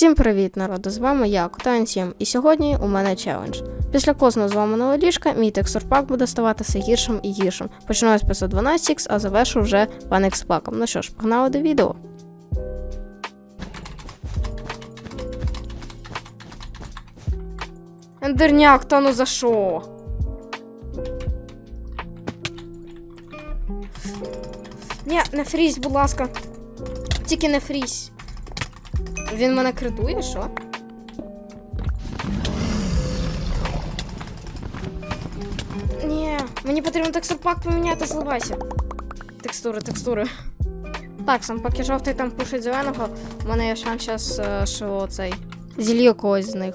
Всім привіт, народу! З вами я, Котан7, і сьогодні у мене челендж. Після кожного зламаного ліжка мій текстурпак буде ставати все гіршим і гіршим. Починаю з 512X, а завершу вже панекспаком. Ну що ж, погнали до відео. Ендерняк, та ну за що? Ні, не фрізь, будь ласка. Тільки не фрізь. Він мене критує, що? Ні, мені потрібно текстурпак поміняти, зливайся. Текстури, текстури. Так, сам поки жовтий там пушить зеленого, у мене є шанс зараз, що цей. Зілью когось з них.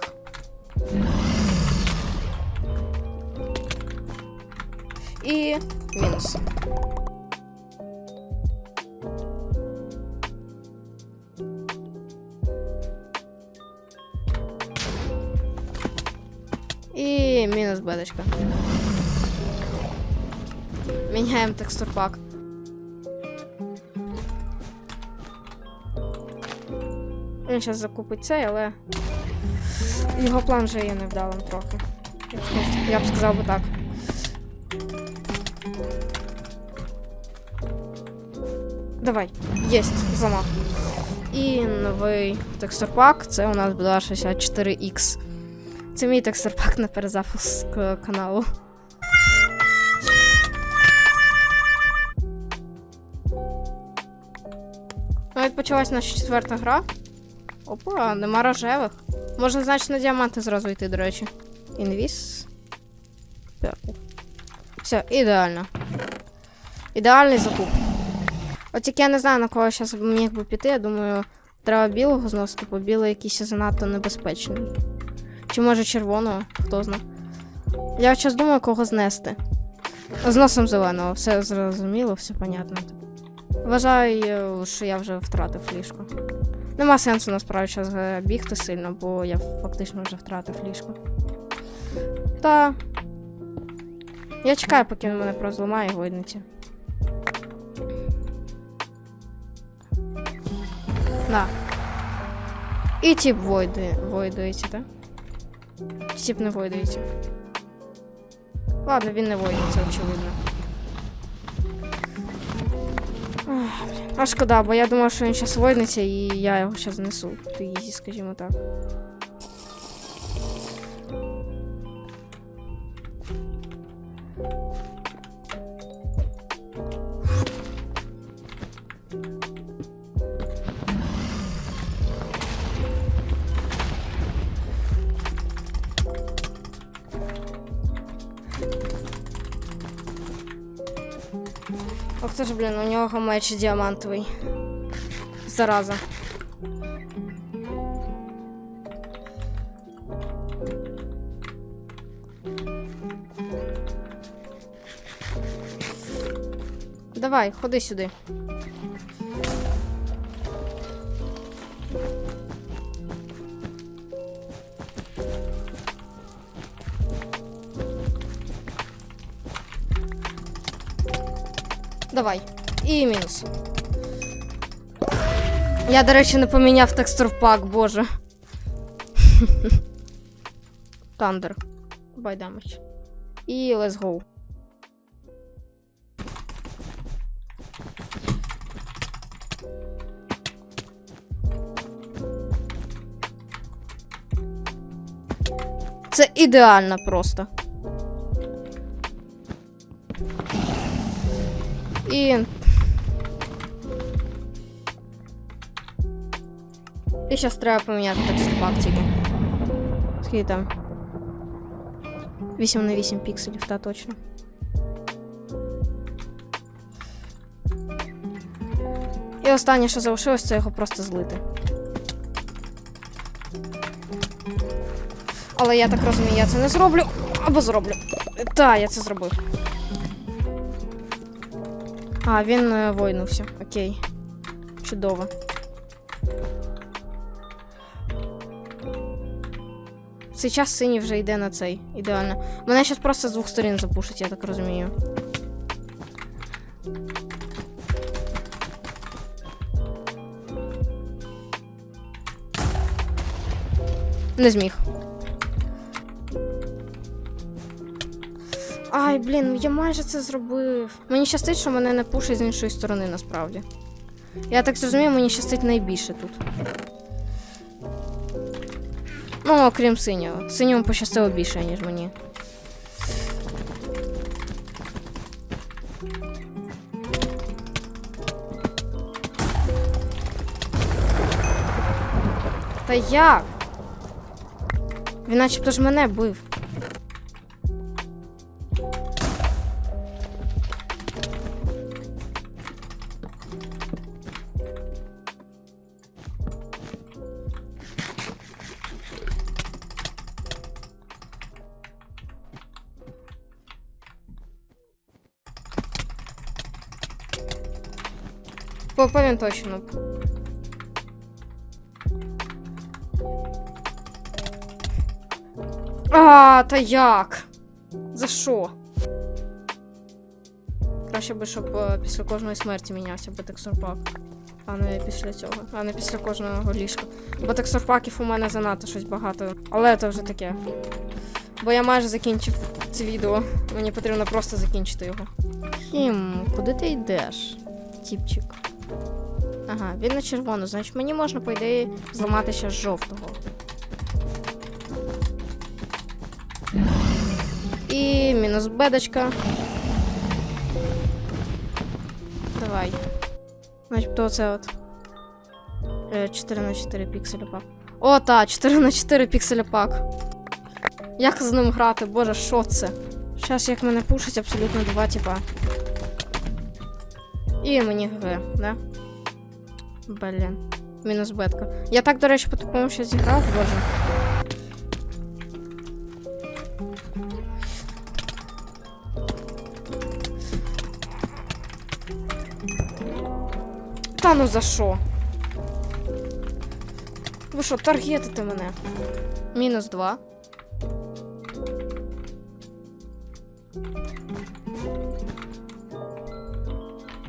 І мінус. І мінус бедочка. Міняємо текстурпак. Він зараз закупить цей, але його план вже є невдалим трохи. Я б сказав би так. Давай, єсть, зламав. І новий текстурпак, це у нас буде 64X. Це мій текстурпак на перезапуск е, каналу. Навіть почалась наша четверта гра. Опа, нема рожевих. Можна, значить, на діаманти зразу йти, до речі. Інвіз. Все, ідеально. Ідеальний закуп. От тільки я не знаю, на кого зараз міг би піти. Я думаю, треба білого зносити, бо білий якийсь занадто небезпечний. Чи може червоного, хто знає. Я зараз думаю, кого знести. З носом зеленого, все зрозуміло, все понятно. Вважаю, що я вже втратив ліжко. Нема сенсу насправді зараз бігти сильно, бо я фактично вже втратив ліжко. Та. Я чекаю, поки він мене прозламає і вийдеться. На. І тип войдується, так? Тип не войдається. Ладно, він не войдеться, очевидно. Ах, блін. А шкода, бо я думав, що він зараз войдеться і я його зараз знесу. Ізі, скажімо так. Ох ти ж, блін, у нього меч діамантовий. Зараза. Давай, ходи сюди. Давай. І мінус. Я, до речі, не поміняв текстурпак, боже. Тандер. Бай damage. І let's go. Це ідеально просто. І. І зараз треба поміняти текстурпак тільки. Скільки там? 8 на 8 пікселів, та точно. І останнє, що залишилось, це його просто злити. Але я так розумію, я це не зроблю. Або зроблю. Та, я це зробив. А, він е, войнувся. Окей. Чудово. Цей час синій вже йде на цей. Ідеально. Мене зараз просто з двох сторін запушить, я так розумію. Не зміг. Ай, блін, я майже це зробив. Мені щастить, що мене не пушить з іншої сторони, насправді. Я так зрозумію, мені щастить найбільше тут. Ну, окрім синього. Синьому пощастило більше, ніж мені. Та як? Він начебто ж мене бив. По- Повім точно. А, та як? За що? Краще би, щоб е, після кожної смерті мінявся би текстурпак. А не після цього. А не після кожного ліжка. Бо текстурпаків у мене занадто щось багато. Але це вже таке. Бо я майже закінчив це відео. Мені потрібно просто закінчити його. Хім, куди ти йдеш? Тіпчик. Ага, він на червону, значить мені можна, по ідеї, зламати ще з жовтого. І мінус бедочка. Давай. Начебто оце от. Е, 4 на 4 пікселя пак. О, та, 4 на 4 пікселя пак. Як з ним грати? Боже, що це? Зараз як мене пушить абсолютно два типа. І мені ГГ, да? Блін. Мінус бетка. Я так, до речі, по такому ще зіграв, боже. Та ну за що? Ви що, таргетите мене? Мінус два.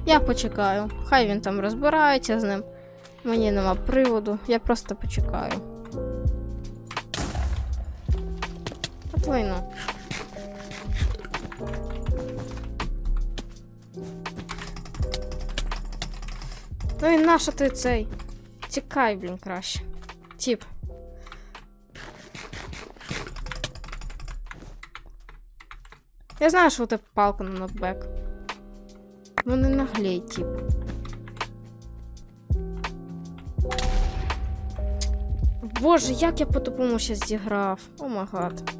Я почекаю. Хай він там розбирається з ним. Мені нема приводу. Я просто почекаю. От лайно. Ну і нащо ти цей? Тікай, блін, краще. Тіп. Я знаю, що у тебе палка на нотбек. Ну не наглей, тіп. Боже, як я по-тупому ще зіграв. О май гад.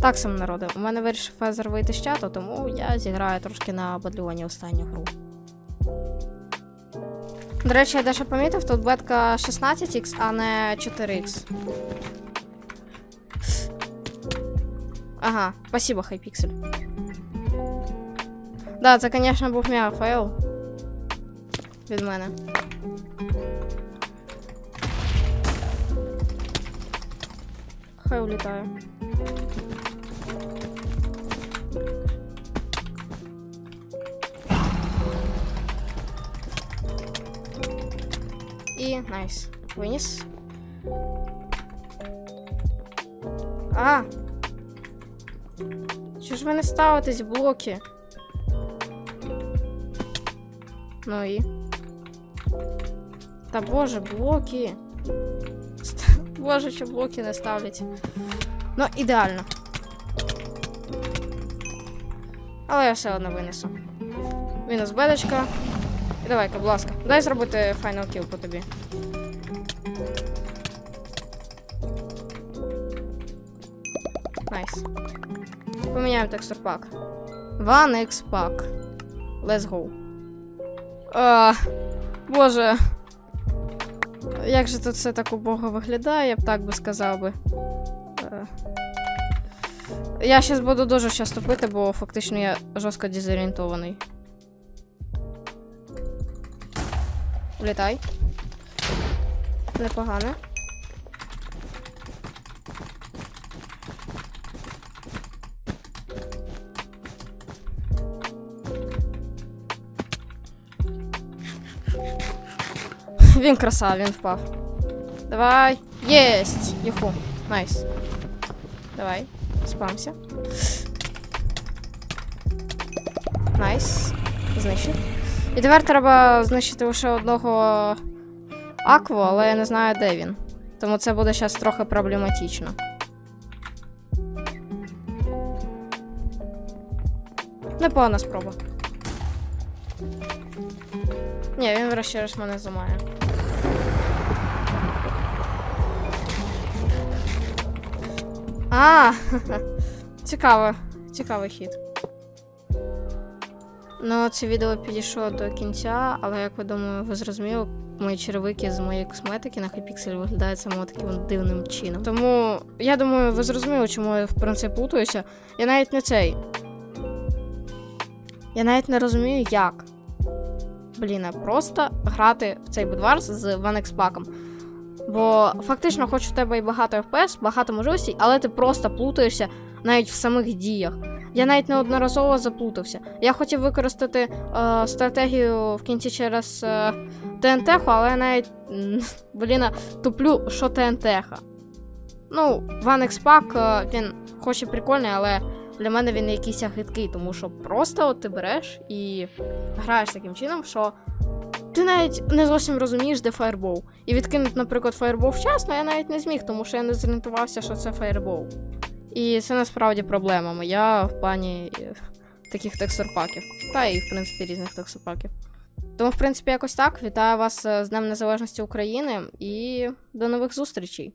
Так сам народи. У мене вирішив Фезер вийти з чату, тому я зіграю трошки на бадлюванні останню гру. До речі, я дещо помітив, тут бетка 16х, а не 4х. Ага, спасибо, хайпіксель. Да, це, звісно, був мега фейл. Від мене. Хай улітає. І найс. Виніс. А! Що ж ви не ставитесь в блоки? Ну і. Та боже, блоки. Боже, що блоки не ставлять. Ну, ідеально. Але я все одно винесу. Мінус бедочка. І давай-ка, будь ласка, дай зробити файнал кіл по тобі. Найс. Поміняємо текстур пак. One X пак. Let's go. А, боже. Як же тут все так убого виглядає, я б так би сказав би. Е. Я зараз буду дуже часто пити, бо фактично я жорстко дезорієнтований. Влітай. Непогано. Він краса, він впав. Давай. Єсть! Юху. Найс. Давай, спамся. Найс. Знищив. І тепер треба знищити лише одного акву, але я не знаю, де він. Тому це буде зараз трохи проблематично. Непогана спроба. Ні, він врешті-решт мене замає. А, цікаво. Цікавий хід. Ну, це відео підійшло до кінця, але як ви думаю, ви зрозуміли, мої черевики з моєї косметики на Hypixel виглядають саме таким дивним чином. Тому я думаю, ви зрозуміли, чому я в принципі плутаюся. Я навіть не цей. Я навіть не розумію, як. Блін, просто грати в цей Bedwars з OneX паком. Бо фактично, хоч у тебе і багато FPS, багато можливостей, але ти просто плутаєшся навіть в самих діях. Я навіть неодноразово заплутався. Я хотів використати е, стратегію в кінці через е, ТНТ, але я навіть блін, туплю, що ТНТ. Ну, One Pack, е, він хоч і прикольний, але для мене він якийсь гидкий, тому що просто от ти береш і граєш таким чином, що ти навіть не зовсім розумієш, де фаєрбол. І відкинути, наприклад, фаєрбол вчасно я навіть не зміг, тому що я не зорієнтувався, що це фаєрбол. І це насправді проблема моя в плані е, таких текстурпаків. Та і, в принципі, різних текстурпаків. Тому, в принципі, якось так. Вітаю вас е, з Днем Незалежності України і до нових зустрічей!